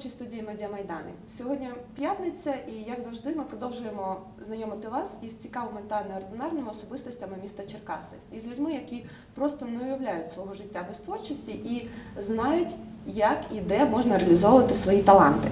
творчій студії Медіа Майдани. Сьогодні п'ятниця, і як завжди, ми продовжуємо знайомити вас із цікавими та неординарними особистостями міста Черкаси, із людьми, які просто не уявляють свого життя без творчості і знають, як і де можна реалізовувати свої таланти.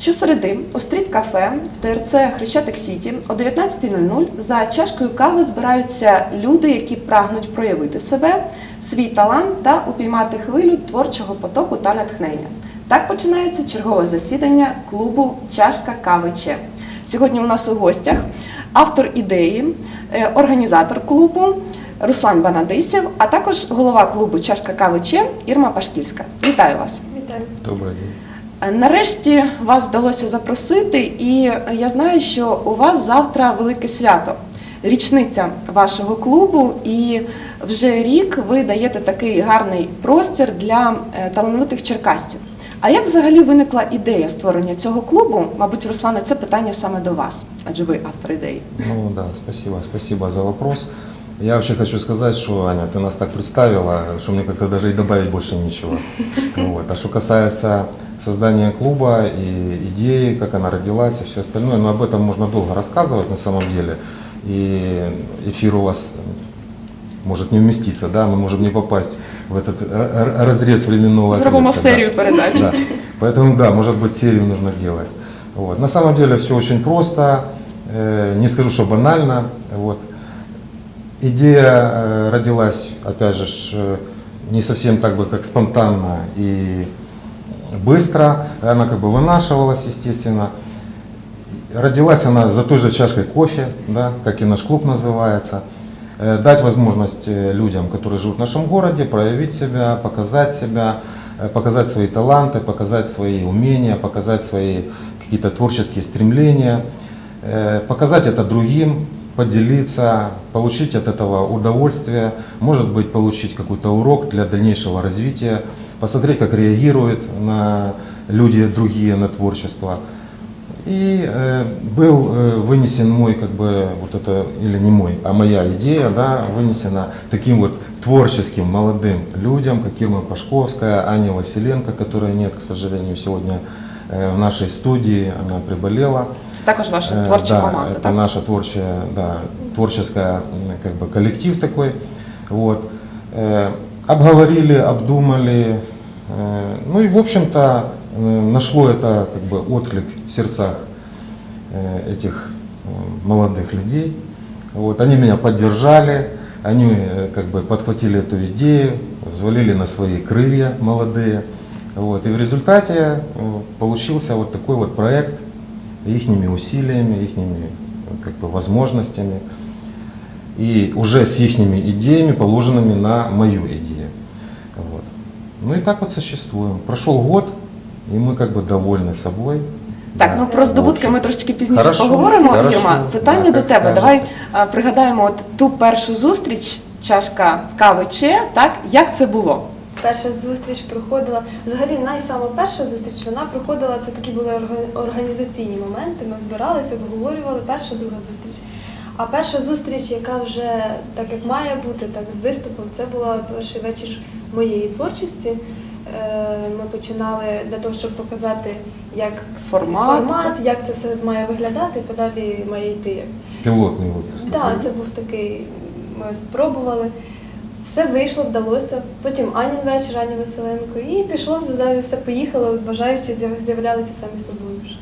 Щосереди у стріт-кафе в ТРЦ Хрещатик Сіті о 19.00 за чашкою кави збираються люди, які прагнуть проявити себе, свій талант та упіймати хвилю творчого потоку та натхнення. Так починається чергове засідання клубу Чашка кави Че. Сьогодні у нас у гостях автор ідеї, е, організатор клубу Руслан Банадисів, а також голова клубу Чашка кави Че Ірма Пашківська. Вітаю вас! Вітаю. Добрый день. Е, Нарешті вас вдалося запросити, і я знаю, що у вас завтра велике свято, річниця вашого клубу, і вже рік ви даєте такий гарний простір для е, талановитих черкастів. А як взагалі виникла ідея створення цього клубу? Мабуть, Руслане, це питання саме до вас, адже ви автор ідеї. Ну да, спасибо, спасибо за вопрос. Я вообще хочу сказать, что, Аня, ты нас так представила, что мне как-то даже и добавить больше нечего. Вот. А что касается создания клуба и идеи, как она родилась и все остальное, ну об этом можно долго рассказывать на самом деле. И эфир у вас может не вместиться, да, мы можем не попасть в этот разрез временного Зробимо отрезка, да. серію передач. Да. Поэтому да, может быть серию нужно делать. Вот. На самом деле все очень просто, э, не скажу, что банально. Вот. Идея э, родилась, опять же, не совсем так бы как спонтанно и быстро. Она как бы вынашивалась, естественно. Родилась она за той же чашкой кофе, да, как и наш клуб называется. Э, Дать возможность э, людям, которые живут в нашем городе, проявить себя, показать себя, э, показать свои таланты, показать свои умения, показать свои какие-то творческие стремления, показать это другим, поделиться, получить от этого удовольствие, может быть, получить какой-то урок для дальнейшего развития, посмотреть, как реагируют на люди другие на творчество. И э, был э, вынесен мой, как бы, вот это, или не мой, а моя идея, да, вынесена таким вот творческим молодым людям, как Ирма Пашковская, Аня Василенко, которой нет, к сожалению, сегодня э, в нашей студии, она приболела. Це також ваша Э, творча да, команда. это так? наша творчая, да, творческая м, как бы коллектив такой. Вот. Э, обговорили, обдумали. э, ну и в общем-то э, нашло это как бы отклик в сердцах э, этих э, молодых людей. Вот. Они меня поддержали, они э, как бы подхватили эту идею, взвалили на свои крылья молодые. Вот. И в результате э, получился вот такой вот проект ихними усилиями, ихними э, как бы, возможностями и уже с ихними идеями, положенными на мою идею. Вот. Ну и так вот существуем. Прошел год, и мы как бы довольны собой. Так, Да, ну про в здобутки общем. ми трошки пізніше Хорошо, поговоримо. хорошо. Ірма, питання Да, до як тебе. скажете. Давай а, пригадаємо от ту першу зустріч, чашка кави Че, так? Як це було? Перша зустріч проходила. Взагалі, найсама перша зустріч вона проходила. Це такі були орга- організаційні моменти. Ми збиралися, обговорювали перша, друга зустріч. А перша зустріч, яка вже так як має бути, так з виступом, це була перший вечір моєї творчості. Е, Ми починали для того, щоб показати, як Формат, формат як це все має виглядати, і подалі має йти. як Пилотный выпуск. Так, такой. це був такий. Ми спробували. Все вийшло, вдалося. Потім Анін вечір, Ані Василенко. І пішло далі, все поїхало, бажаючи з'яв- з'являлися самі собою вже.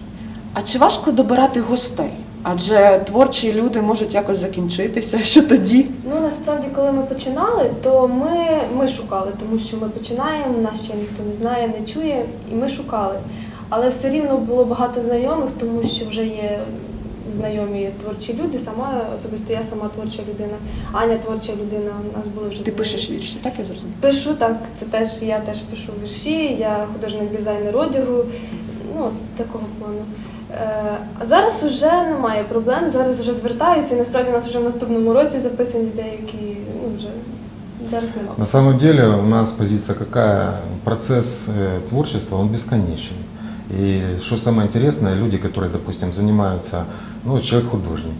А чи важко добирати гостей? Адже творчі люди можуть якось закінчитися. Що тоді? Ну насправді, коли ми починали, то ми, ми шукали, тому що ми починаємо, нас ще ніхто не знає, не чує, і ми шукали. Але все рівно було багато знайомих, тому що вже є знайомі творчі люди. Сама особисто я сама творча людина, Аня творча людина. У нас були вже Ти знайомі. пишеш вірші, так я зрозуміла? Пишу так, це теж я теж пишу вірші, я художник дизайнер одягу, ну такого плану. Е, А зараз вже немає проблем, зараз вже звертаються. і Насправді у нас вже в наступному році записані деякі, ну вже зараз немає. На самом деле у нас позиция какая? Процесс э, творчества, он бесконечен. И что самое интересное, люди, которые, допустим, занимаются, ну, вот человек художник,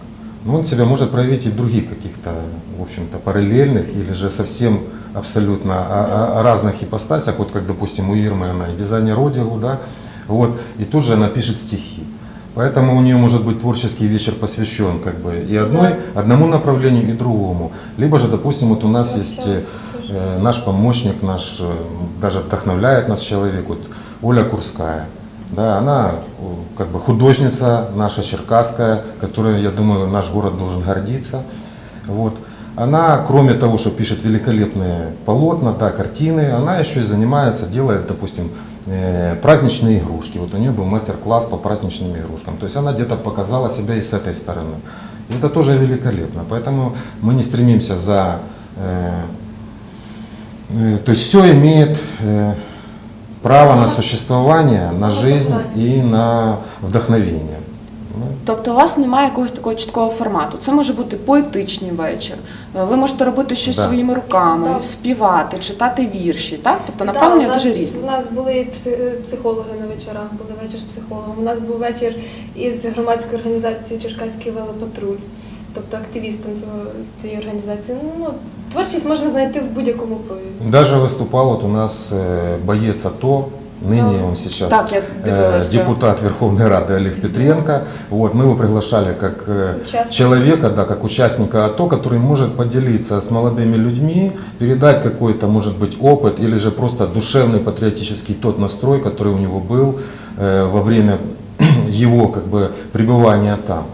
ну, он себя может проявить и в других каких-то, в общем-то, параллельных или же совсем абсолютно о- о- о разных ипостасях, вот как, допустим, у Ирмы она и дизайнер одягу, да, Вот, и тут же она пишет стихи. Поэтому у нее может быть творческий вечер посвящен как бы и одной, одному направлению, и другому. Либо же, допустим, вот у нас есть э, наш помощник, наш э, даже вдохновляет нас человек, вот Оля Курская. Да, она как бы художница наша черкасская, которой, я думаю, наш город должен гордиться. Вот. Она, кроме того, что пишет великолепные полотна, да, картины, она еще и занимается, делает, допустим, праздничные игрушки. Вот у нее был мастер-класс по праздничным игрушкам. То есть она где-то показала себя и с этой стороны. И это тоже великолепно. Поэтому мы не стремимся за... э, э, то есть все имеет э, право на существование, на жизнь и на вдохновение. Ну, Тобто у вас немає якогось такого чіткого формату. Це може бути поетичний вечір. е, Ви можете робити щось Да. своїми руками, Да. співати, читати вірші. Так, тобто Да, направлення у нас, дуже різні. У нас були і пси- психологи на вечорах, були вечір з психологом. У нас був вечір із громадською організацією Черкаський велопатруль, тобто активістом цього, цієї організації. Ну, творчість можна знайти в будь-якому прояві. Даже выступал вот у нас э, боец АТО, ныне Да. он сейчас Так, э, депутат Верховной Рады Олег Петренко. Вот, мы его приглашали как э, Участник. человека, да, как участника АТО, который может поделиться с молодыми людьми, передать какой-то, может быть, опыт или же просто душевный патриотический тот настрой, который у него был э, во время его как бы пребывания там.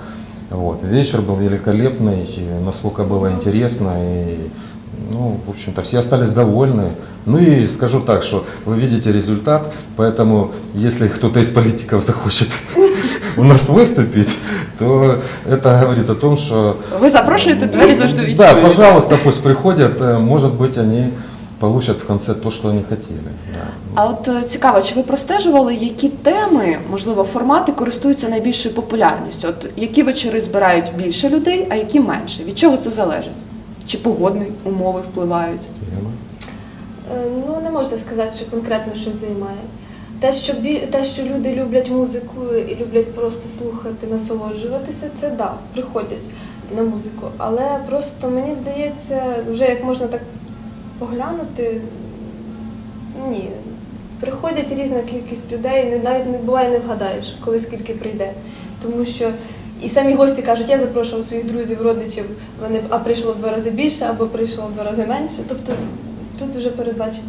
Вот. Вечер был великолепный, насколько было интересно, и ну, в общем-то, все остались довольны. Ну и скажу так, что вы видите результат, поэтому если кто-то из политиков захочет у нас выступить, то это говорит о том, что... Ви запрошуєте двері завжди відчують. Да, пожалуйста, пусть приходят, э, может быть, они получат в конце то, что они хотели. да. А от е, цікаво, чи ви простежували, які теми, можливо, формати користуються найбільшою популярністю? От які вечори збирають більше людей, а які менше? Від чого це залежить? Чи погодні умови впливають? Е, Ну, не можна сказати, що конкретно щось займає. Те, що, бі... те, що люди люблять музику і люблять просто слухати, насолоджуватися, це да, приходять на музику. Але просто мені здається, вже як можна так поглянути, ні. Приходять різна кількість людей, не навіть не буває, не вгадаєш, коли скільки прийде. Тому що і самі гості кажуть, я запрошував своїх друзів, родичів, вони а прийшло в два рази більше або прийшло в два рази менше. Тобто тут вже передбачити.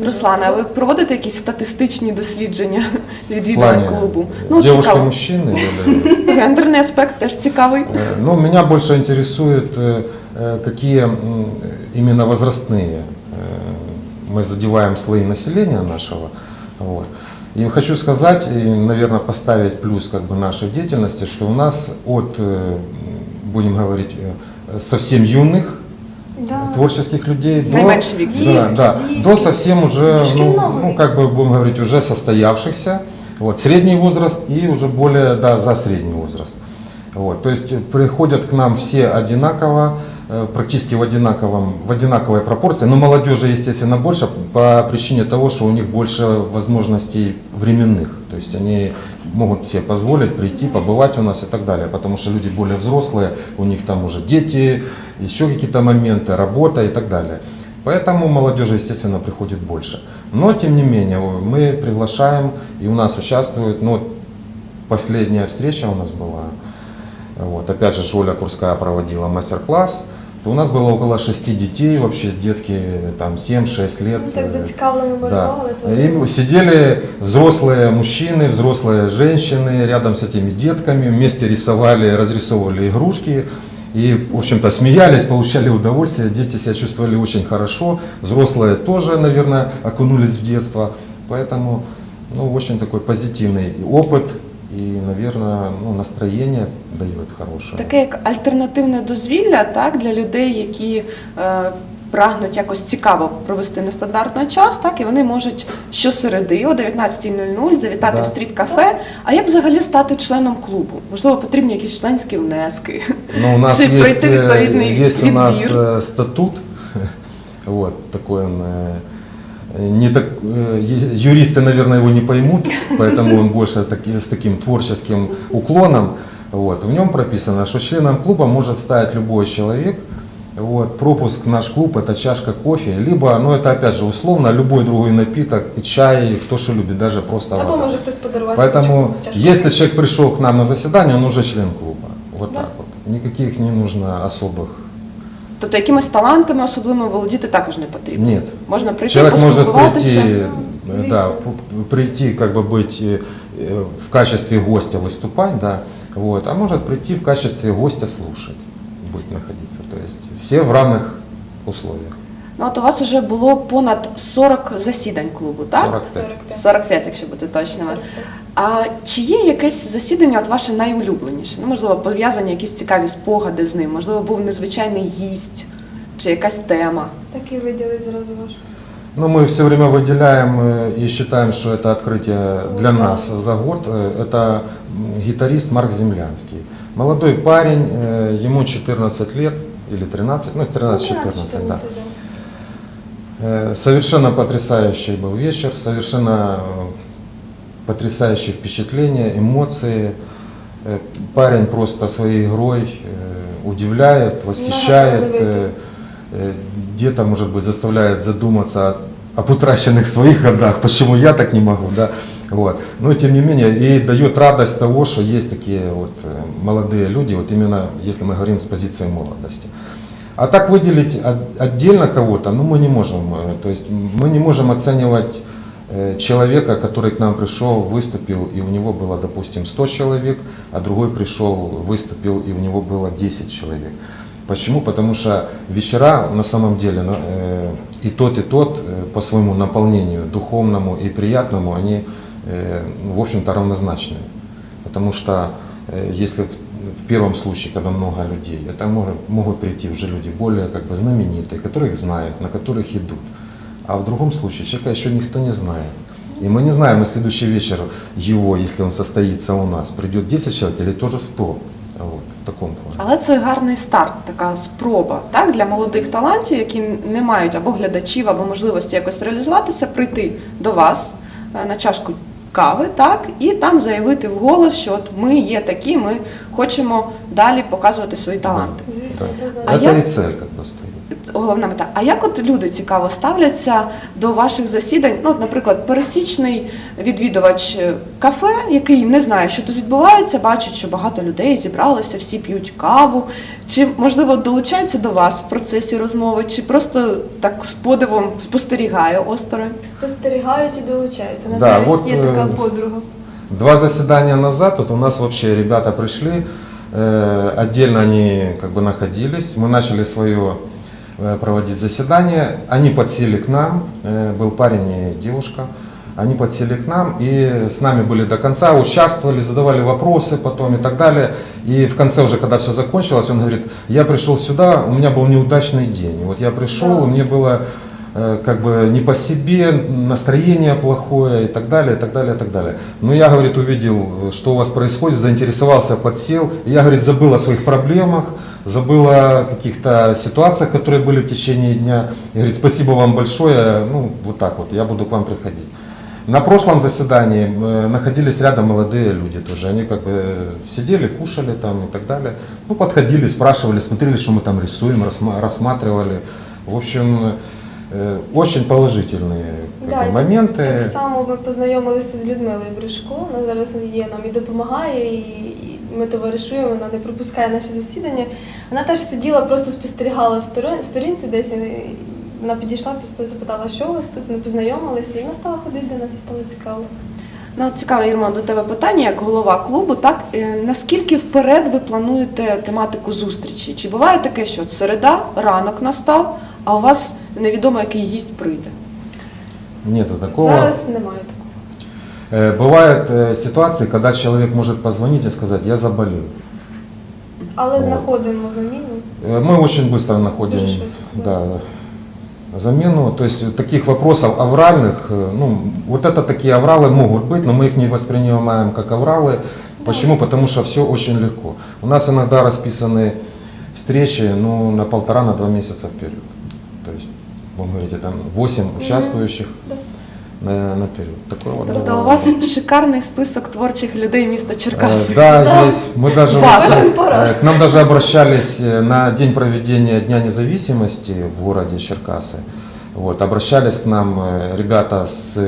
не Руслана, а ви можна. проводите якісь статистичні дослідження В відвідувань плане клубу? девушки, цікаво. мужчины или... Гендерний аспект теж цікавий. Э, Ну, меня больше интересует, э, э, какие м, именно возрастные э, мы задеваем слои населения нашего. Вот. И хочу сказать, и, наверное, поставить плюс как бы нашей деятельности, что у нас от, э, будем говорить, э, совсем юных Да. творческих людей до, да, да, до совсем уже, ну, ну, как бы будем говорить, уже состоявшихся, вот, средний возраст и уже более, да, за средний возраст. Вот, то есть приходят к нам все одинаково, практически в, одинаковом, в одинаковой пропорции, но молодежи, естественно, больше по причине того, что у них больше возможностей временных. То есть они могут себе позволить прийти, побывать у нас и так далее, потому что люди более взрослые, у них там уже дети, еще какие-то моменты, работа и так далее. Поэтому молодежи, естественно, приходит больше. Но, тем не менее, мы приглашаем и у нас участвуют, ну, вот последняя встреча у нас была, вот, опять же, Оля Курская проводила мастер-класс, то у нас было около шести детей, вообще детки там 7-6 лет. Ми так э, зацікавлено да. И сидели взрослые мужчины, взрослые женщины рядом с этими детками, вместе рисовали, разрисовывали игрушки. И, в общем-то, смеялись, получали удовольствие, дети себя чувствовали очень хорошо, взрослые тоже, наверное, окунулись в детство. Поэтому, ну, очень такой позитивный опыт и, наверное, ну, настроение дает хорошее. Таке як альтернативне дозвілля так, для людей, які е, прагнуть якось цікаво провести нестандартний час, так, і вони можуть щосереди о 19.00 завітати Да. в стріт-кафе. А як взагалі стати членом клубу? Можливо, потрібні якісь членські внески. Ну, у нас Чи есть, пройти э, відповідний есть у нас відбір? э, статут, вот такой он, э, не так, э, е- юристы, наверное, его не поймут, поэтому он больше таки- с таким творческим уклоном. Вот. В нем прописано, что членом клуба может стать любой человек, Вот, пропуск в наш клуб это чашка кофе, либо, ну это опять же условно, любой другой напиток, чай, кто что любит, даже просто Або вода. може хтось подарувати. Поэтому, хоче комусь чашку. если человек пришел к нам на заседание, он уже член клуба. Вот Да. так вот. Никаких не нужно особых. Тобто якимись талантами особливо володіти також не потрібно. Нет. Можна прийти, Человек может поспілкуватися. прийти, Ну, э, да, звісно. п- прийти, как бы быть э, э, в качестве гостя выступать, да, вот, а может прийти в качестве гостя слушать, будет находиться. То есть все в равных условиях. Ну от у вас вже було понад 40 засідань клубу, так? 45. 45. 45, якщо бути точними. 45. А чи є якесь засідання, от ваше найулюбленіше? Ну, можливо, пов'язані якісь цікаві спогади з ним, можливо, був незвичайний гість чи якась тема. Так і виділи зразу ваш. Ну, мы все время выделяем э, и считаем, что это открытие для нас за год. Э, Это м, гитарист Марк Землянский. Молодой парень, э, ему 14 лет или 13, ну 13-14, да. Э, Совершенно потрясающий был вечер, совершенно э, потрясающие впечатления, эмоции. Э, Парень просто своей игрой э, удивляет, восхищает, э, э, где-то, может быть, заставляет задуматься о- об утраченных своих годах, почему я так не могу, да, вот. Но тем не менее, и дает радость того, что есть такие вот э, молодые люди, вот именно если мы говорим с позиции молодости. А так выделить от- отдельно кого-то, ну мы не можем. э, То есть мы не можем оценивать э, человека, который к нам пришел, выступил, и у него было, допустим, 100 человек, а другой пришел, выступил, и у него было 10 человек. Почему? Потому что вечера на самом деле э, и тот, и тот по своему наполнению духовному и приятному, они, в общем-то, равнозначны. Потому что если в в первом случае, когда много людей, это могут, могут прийти уже люди более как бы знаменитые, которых знают, на которых идут. А в другом случае человека еще никто не знает. И мы не знаем, на следующий вечер его, если он состоится у нас, придет 10 человек или тоже 100. Вот, в таком плане. Але це гарний старт, така спроба так, для молодих талантів, які не мають або глядачів, або можливості якось реалізуватися, прийти до вас е, на чашку кави, так, і там заявити вголос, що от ми є такі, ми хочемо далі показувати свої таланти. Звісно, А Это я- просто? как бы стоит Головна мета. А як от люди цікаво ставляться до ваших засідань? Ну, от, наприклад, пересічний відвідувач е, кафе, який не знає, що тут відбувається, бачить, що багато людей зібралося, всі п'ють каву. Чи можливо долучається до вас в процесі розмови, чи просто так з подивом спостерігає осторонь? Спостерігають і долучаються. У нас Да, навіть от, є така е, подруга. Два заседания назад вот у нас вообще ребята пришли, э, отдельно они как бы находились, мы начали свое э, проводить заседание, они подсели к нам, э, был парень и девушка, они подсели к нам и с нами были до конца, участвовали, задавали вопросы потом и так далее. И в конце уже, когда все закончилось, он говорит, я пришел сюда, у меня был неудачный день. Вот я пришел, Да. и мне было э, как бы не по себе, настроение плохое и так далее, и так далее, и так далее. Но я, говорит, увидел, что у вас происходит, заинтересовался, подсел. И я, говорит, забыл о своих проблемах, забыл о каких-то ситуациях, которые были в течение дня. И говорит, спасибо вам большое, ну, вот так вот, я буду к вам приходить. На прошлом заседании э, находились рядом молодые люди тоже. Они как бы сидели, кушали там и так далее. Ну, подходили, спрашивали, смотрели, что мы там рисуем, рассма- рассматривали. В общем, э, очень положительные как Да, бы, і моменты. Так, так само ми познайомилися з Людмилою Брюшко. Вона зараз є нам і допомагає, і, і ми товаришуємо, вона не пропускає наші засідання. Вона теж сиділа, просто спостерігала в сторон- в сторінці десь. і Вона підійшла, пос- запитала, що у вас тут, ми познайомилися, і вона стала ходити до нас і стало цікаво. Ну, от цікаве, Ірма, до тебе питання як голова клубу. Так Е, наскільки вперед ви плануєте тематику зустрічі? Чи буває таке, що от середа, ранок настав, а у вас невідомо, який гість прийде? Нету такого. Зараз немає такого. Э, Бывают э, ситуации, когда человек может позвонить и сказать, я заболел. Але От. знаходимо заміну. Э, Мы очень быстро находим Дуже швидко. да, замену. То есть таких вопросов авральных, э, ну, вот это такие авралы могут быть, но мы их не воспринимаем как авралы. Почему? Потому что все очень легко. У нас иногда расписаны встречи ну, на полтора, на два месяца вперед. Вы говорите, там 8 участвующих. Да. на- наперед. Такой вот был у вас шикарний список творчих людей міста Э, Черкаси. Да, Да. есть. Мы даже вот, пора. э, к нам даже обращались э, на день проведения Дня независимости в городе Черкасы. Вот, обращались к нам э, ребята с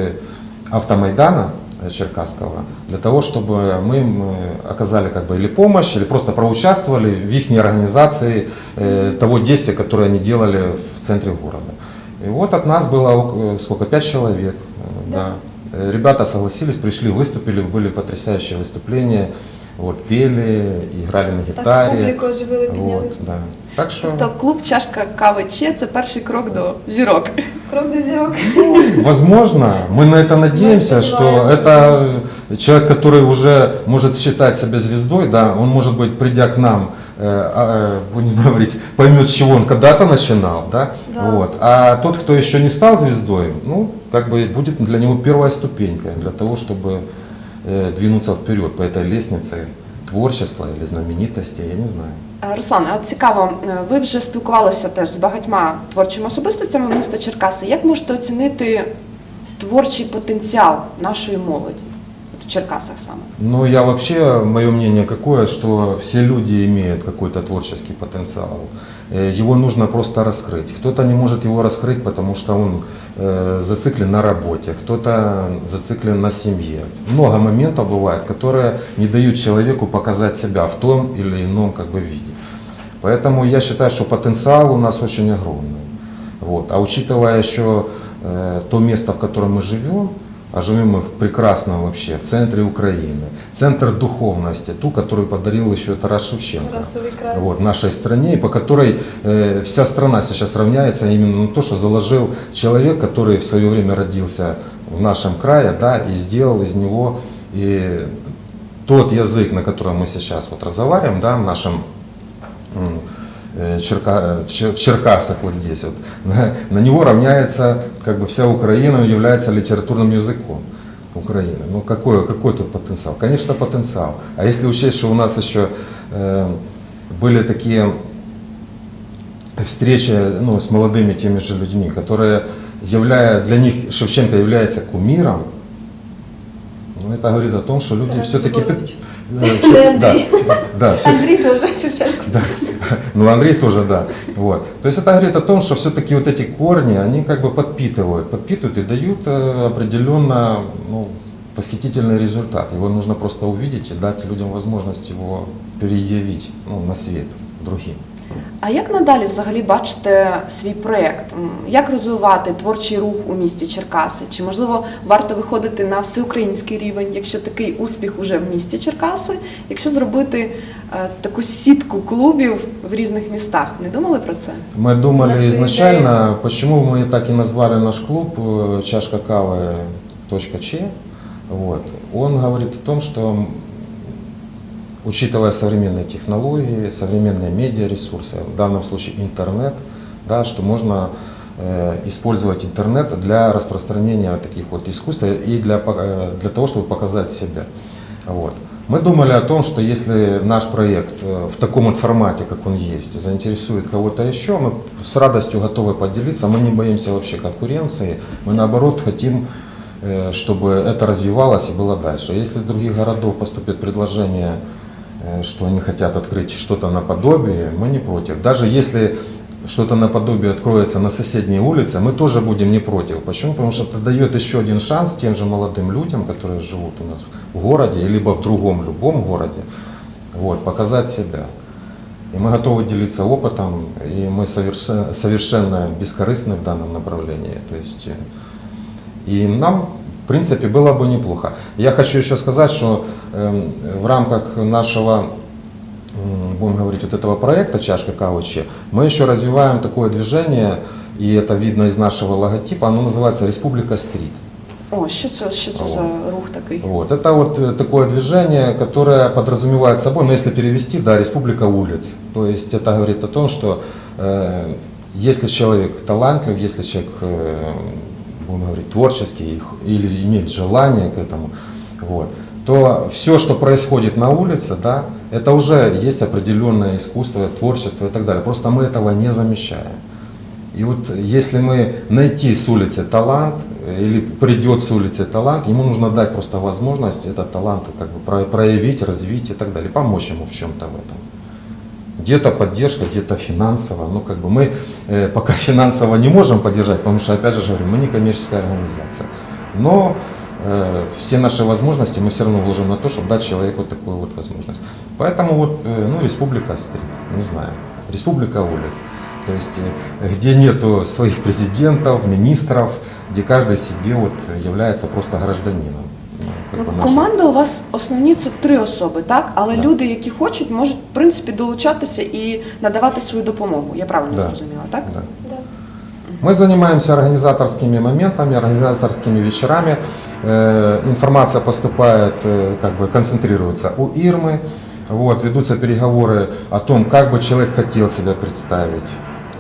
автомайдана э, Черкасского для того, чтобы мы им э, оказали как бы или помощь, или просто проучаствовали в их организации э, того действия, которое они делали в центре города. И вот от нас было ок- э, сколько, пять человек. э, Да. Да. Э, Ребята согласились, пришли, выступили, были потрясающие выступления. Вот, пели, играли на Так, гитаре. публіку оживили, підняли. Вот, да. Так что, Тобто клуб чашка кави Че це перший крок до зірок. Крок до зірок. возможно, мы на это надеемся, что это человек, который уже может считать себя звездой, да, он может быть, придя к нам, э, а, э, будем говорить, поймет, с чего он когда-то начинал, да, Да. вот. А тот, кто еще не стал звездой, ну, как бы будет для него первая ступенька для того, чтобы э, двинуться вперед по этой лестнице творчества или знаменитости, я не знаю. Е, Руслан, а цікаво, е, ви вже спілкувалися теж з багатьма творчими особистостями міста Черкаси. Як можете оцінити творчий потенціал нашої молоді в Черкасах саме? Ну, я вообще, мое мнение какое, что все люди имеют какой-то творческий потенциал. Э, Его нужно просто раскрыть. Кто-то не может его раскрыть, потому что он э, зациклен на работе, кто-то зациклен на семье. Много моментов бывает, которые не дают человеку показать себя в том или ином как бы, виде. Поэтому я считаю, что потенциал у нас очень огромный. Вот. А учитывая еще э, то место, в котором мы живем, а живем мы в прекрасном вообще, в центре Украины, центр духовности, ту, которую подарил еще Тарас Шевченко Расовий край. вот, нашей стране, и по которой э, вся страна сейчас равняется именно на то, что заложил человек, который в свое время родился в нашем крае, да, и сделал из него и тот язык, на котором мы сейчас вот разговариваем, да, в нашем м, э, Черка- э, в Чер- в Черкасах вот здесь вот, на, на него равняется как бы вся Украина, он является литературным языком Украины. Ну какой, какой тут потенциал? Конечно, потенциал. А если учесть, что у нас еще э, были такие встречи ну, с молодыми теми же людьми, которые являя, для них Шевченко является кумиром, ну, это говорит о том, что люди Тарас все-таки... Григорьевич. Да, да, да, всё- Андрій теж Шевченко. да. Ну, Андрей тоже, да. Вот. То есть это говорит о том, что все-таки вот эти корни, они как бы подпитывают, подпитывают и дают э, определенно ну, восхитительный результат. Его нужно просто увидеть и дать людям возможность его переявить ну, на свет другим. А як надалі взагалі бачите свій проєкт? М, Як розвивати творчий рух у місті Черкаси? Чи можливо варто виходити на всеукраїнський рівень, якщо такий успіх уже в місті Черкаси, якщо зробити е, таку сітку клубів в різних містах? Не думали про це? Мы думали Наша изначально, почему мы так и назвали наш клуб э, «Чашка кавы .ч». Вот. Он говорит о том, что м, учитывая современные технологии, современные медиаресурсы, в данном случае интернет, да, что можно э, использовать интернет для распространения таких вот искусств и для, э, для того, чтобы показать себя. Вот. Мы думали о том, что если наш проект э, в таком вот формате, как он есть, заинтересует кого-то еще, мы с радостью готовы поделиться, мы не боимся вообще конкуренции, мы наоборот хотим, э, чтобы это развивалось и было дальше. Если с других городов поступит предложение, что они хотят открыть что-то наподобие, мы не против. Даже если что-то наподобие откроется на соседней улице, мы тоже будем не против. Почему? Потому что это дает еще один шанс тем же молодым людям, которые живут у нас в городе, либо в другом любом городе, вот, показать себя. И мы готовы делиться опытом, и мы совершенно, совершенно бескорыстны в данном направлении. То есть, э, и нам, в принципе, было бы неплохо. Я хочу еще сказать, что эм, в рамках нашего м, будем говорить, вот этого проекта «Чашка кавы Че», мы еще развиваем такое движение, и это видно из нашего логотипа, оно называется «Республика Стрит». О, що це, що це за рух такий? Вот. Это вот э, такое движение, которое подразумевает собой, ну если перевести, да, республика улиц. То есть это говорит о том, что э, если человек талантлив, если человек, э, будем говорить, х- или имеет желание к этому, вот, то все, что происходит на улице, да, это уже есть определенное искусство, творчество и так далее. Просто мы этого не замечаем. И вот если мы найти с улицы талант, э, или придет с улицы талант, ему нужно дать просто возможность этот талант как бы про- проявить, развить и так далее, помочь ему в чем-то в этом. Где-то поддержка, где-то финансово. Ну, как бы мы э, пока финансово не можем поддержать, потому что, опять же говорю, мы не коммерческая организация. Но э, все наши возможности мы все равно вложим на то, чтобы дать человеку такую вот возможность. Поэтому вот, э, ну, республика стрит, не знаю, республика улиц. То есть, э, где нету своих президентов, министров, где каждый себе вот является просто гражданином. Ну, как Ну, бы наша- команда у вас основні це три особи, так? Але Да. люди, які хочуть, можуть в принципі долучатися і надавати свою допомогу. Я правильно Да. зрозуміла, так? Да. Да. Мы занимаемся организаторскими моментами, организаторскими вечерами. Э, Информация поступает, э, как бы концентрируется у Ирмы. Вот, ведутся переговоры о том, как бы человек хотел себя представить.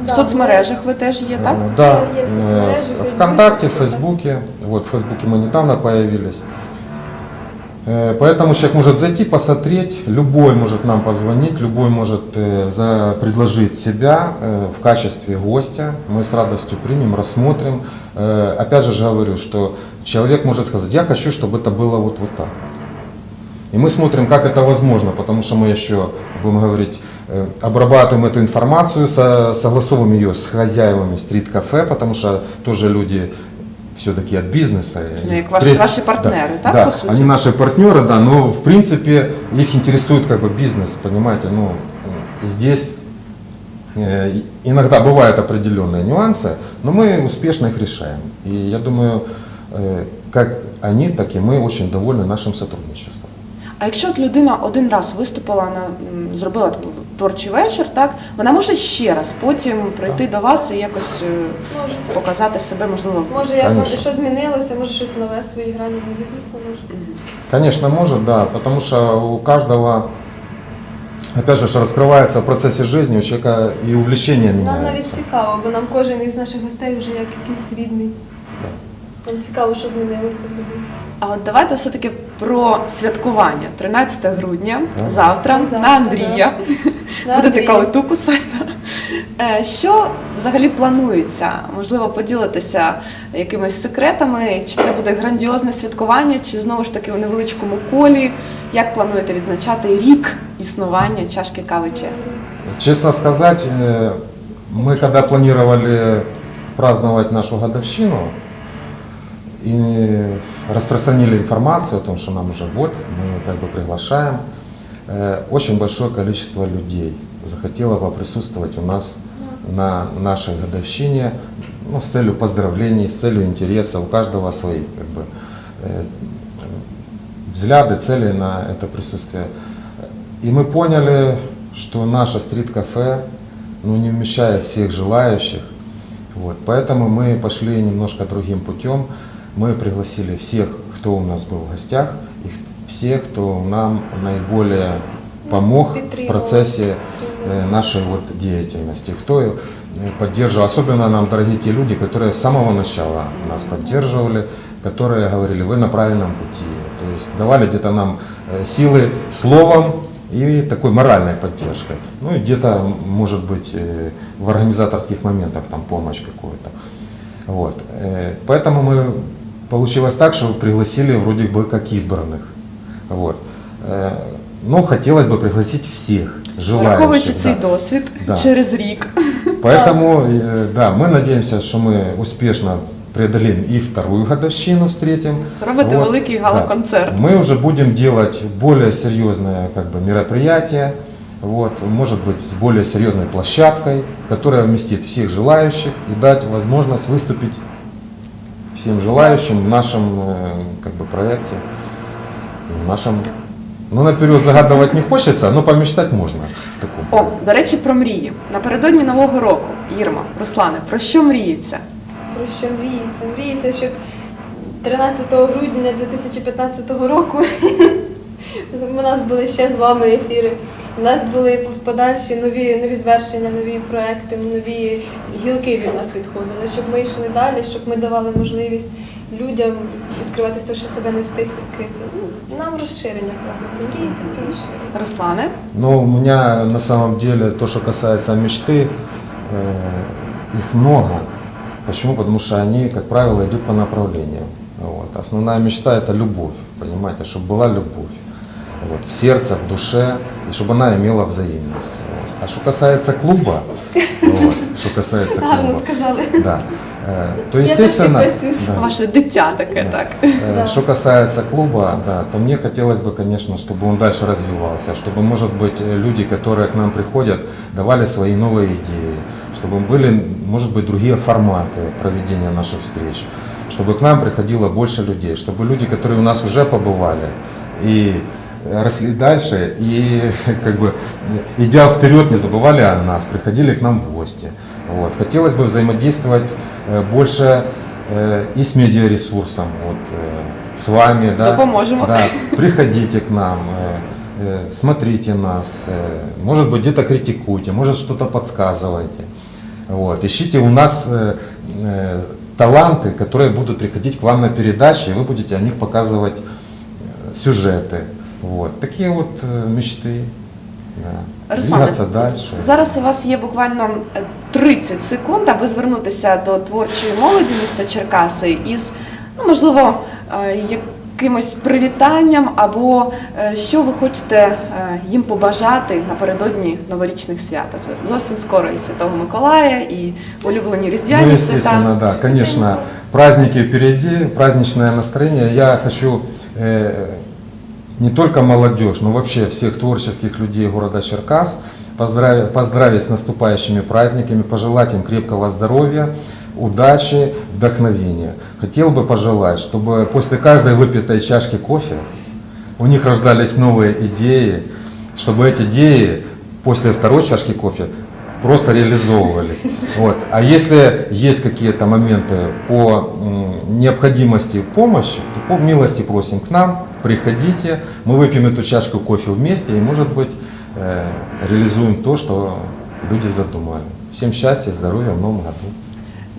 В Да, соцмережах ви теж є, так? Э, Да, Я в э, соцмережах, в Фейсбуке, ВКонтакте, в да. Фейсбуке. Вот, в Фейсбуке мы недавно появились. Э, Поэтому человек может зайти, посмотреть, любой может нам позвонить, любой может э, предложить себя э, в качестве гостя. Мы с радостью примем, рассмотрим. Опять же, говорю, что человек может сказать, я хочу, чтобы это было вот, вот так. И мы смотрим, как это возможно, потому что мы еще, будем говорить, обрабатываем эту информацию, со- согласовываем ее с хозяевами стрит-кафе, потому что тоже люди все-таки от бизнеса. Ну, Их как ваши- при- ваши партнеры, так, Да, по сути? они наши партнеры, да, но в принципе их интересует как бы бизнес, понимаете, ну, м, здесь э, иногда бывают определенные нюансы, но мы успешно их решаем. И я думаю, э, как они, так и мы очень довольны нашим сотрудничеством. А якщо от людина один раз виступила на м, зробила таку творчий вечір, так вона може ще раз потім прийти до вас і якось е, Може. показати себе, можливо. Може, як Конечно. що змінилося, може щось нове в своїй грані, нові, звісно, може. Конечно, может, да, потому что у каждого, опять же, ж, раскрывается в процессе жизни, у человека и увлечения Нам навіть цікаво, бо нам кожен із наших гостей вже як якийсь рідний. Да. Нам цікаво, що змінилося в людей. А от давайте все-таки про святкування. 13 грудня, Так. завтра, Завтра, на Андрія. На Будете Андрія. калиту кусати. Е, Що взагалі планується? Можливо, поділитися якимись секретами, чи це буде грандіозне святкування, чи знову ж таки у невеличкому колі? Як плануєте відзначати рік існування чашки кави Че? Честно сказать, э, мы когда планировали праздновать нашу годовщину и распространили информацию о том, что нам уже год, мы как бы приглашаем, э, очень большое количество людей захотело поприсутствовать у нас на нашей годовщине ну, с целью поздравлений, с целью интереса, у каждого свои как бы, э, взгляды, цели на это присутствие. И мы поняли, что наше стрит-кафе ну, не вмещает всех желающих. Вот, поэтому мы пошли немножко другим путем. Мы пригласили всех, кто у нас был в гостях, и всех, кто нам наиболее помог в процессе э, нашей вот деятельности, кто э, поддерживал, особенно нам дорогие те люди, которые с самого начала нас поддерживали, которые говорили, вы на правильном пути, то есть давали где-то нам э, силы словом и такой моральной поддержкой. Ну и где-то, может быть, в организаторских моментах там помощь какую-то. Вот. Поэтому мы получилось так, что пригласили вроде бы как избранных. Вот. Э, Но хотелось бы пригласить всех желающих. цей да. досвід Да. через рік. Поэтому, э, да, мы надеемся, что мы успешно преодолеем и вторую годовщину встретим. Робите Вот, великий да. гала-концерт. Мы уже будем делать более серьезное как бы, мероприятие, вот, может быть, с более серьезной площадкой, которая вместит всех желающих и дать возможность выступить всем желающим в нашем э, как бы, проекте, в нашем... Ну, наперед загадывать не хочется, но помечтать можно в таком. О, до речі, про мрії. Напередодні Нового року, Ірма, Руслане, про що мріється? Про що мріється? Мріється, щоб 13 грудня 2015 року у нас були ще з вами ефіри. У нас були в подальші нові, нові звершення, нові проекти, нові гілки від нас відходили, щоб ми йшли далі, щоб ми давали можливість людям відкривати те, що себе не встиг відкрити. Ну, нам розширення прагнеться. Мріється про розширення. Руслане, Но у меня на самом деле то, что касается мечты, э, их много. Почему? Потому что они, как правило, идут по направлению. Вот. Основная мечта – это любовь, понимаете, чтобы была любовь. Вот, в сердце, в душе, и чтобы она имела взаимность. Вот. А что касается клуба, вот, что касается Гарно клуба, сказали. да, э, то Я естественно, трошки постюсь. да. Ваше дитя таке, Да. так. Э, Да. Что касается клуба, да, то мне хотелось бы, конечно, чтобы он дальше развивался, чтобы, может быть, э, люди, которые к нам приходят, давали свои новые идеи, чтобы были, может быть, другие форматы проведения наших встреч, чтобы к нам приходило больше людей, чтобы люди, которые у нас уже побывали и э, росли дальше, и как бы идя вперед, не забывали о нас, приходили к нам в гости. Вот. Хотелось бы взаимодействовать э, больше э, и с медиаресурсом, вот, э, с вами, да. Допоможемо. Да, приходите к нам, смотрите нас, может быть где-то критикуйте, может что-то подсказывайте. Вот. Ищите у нас таланты, которые будут приходить к вам на передачи, и вы будете о них показывать сюжеты. Вот. Такие вот э, мечты. Да. Руслане, Двигаться дальше. зараз у вас є буквально е, 30 секунд, аби звернутися до творчої молоді міста Черкаси із, ну можливо, е, якимось привітанням, або е, що ви хочете е, їм побажати напередодні новорічних свят. Адже Зовсім скоро і Святого Миколая, і улюблені Ну, різдвяні естественно, свята. да, конечно. Праздники впереди, праздничное настроение. Я хочу э, не только молодежь, но вообще всех творческих людей города Черкас поздравить, поздравить с наступающими праздниками, пожелать им крепкого здоровья, удачи, вдохновения. Хотел бы пожелать, чтобы после каждой выпитой чашки кофе у них рождались новые идеи, чтобы эти идеи после второй чашки кофе просто реализовывались. Вот. А если есть какие-то моменты по необходимости помощи, то по милости просим к нам, приходите, мы выпьем эту чашку кофе вместе и, может быть, э, реализуем то, что люди задумали. Всем счастья, здоровья в новом году.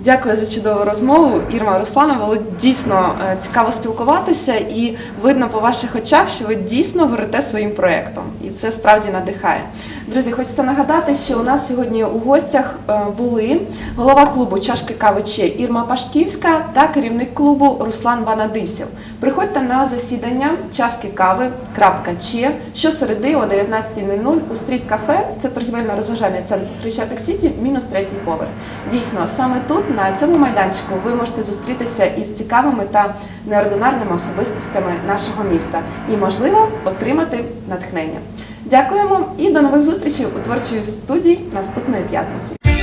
Дякую за чудову розмову. Ірма Руслана, було дійсно е, цікаво спілкуватися, і видно по ваших очах, що ви дійсно горите своїм проєктом, і це справді надихає. Друзі, хочеться нагадати, що у нас сьогодні у гостях е, були голова клубу чашки кави Че Ірма Пашківська та керівник клубу Руслан Ванадисів. Приходьте на засідання чашки кави Че щосереди о 19.00 у стріт кафе. Це торгівельно розважальний центр Хрещатик Сіті, мінус третій поверх. Дійсно, саме тут, на цьому майданчику, ви можете зустрітися із цікавими та неординарними особистостями нашого міста і, можливо, отримати натхнення. Дякуємо і до нових зустрічей у творчій студії наступної п'ятниці.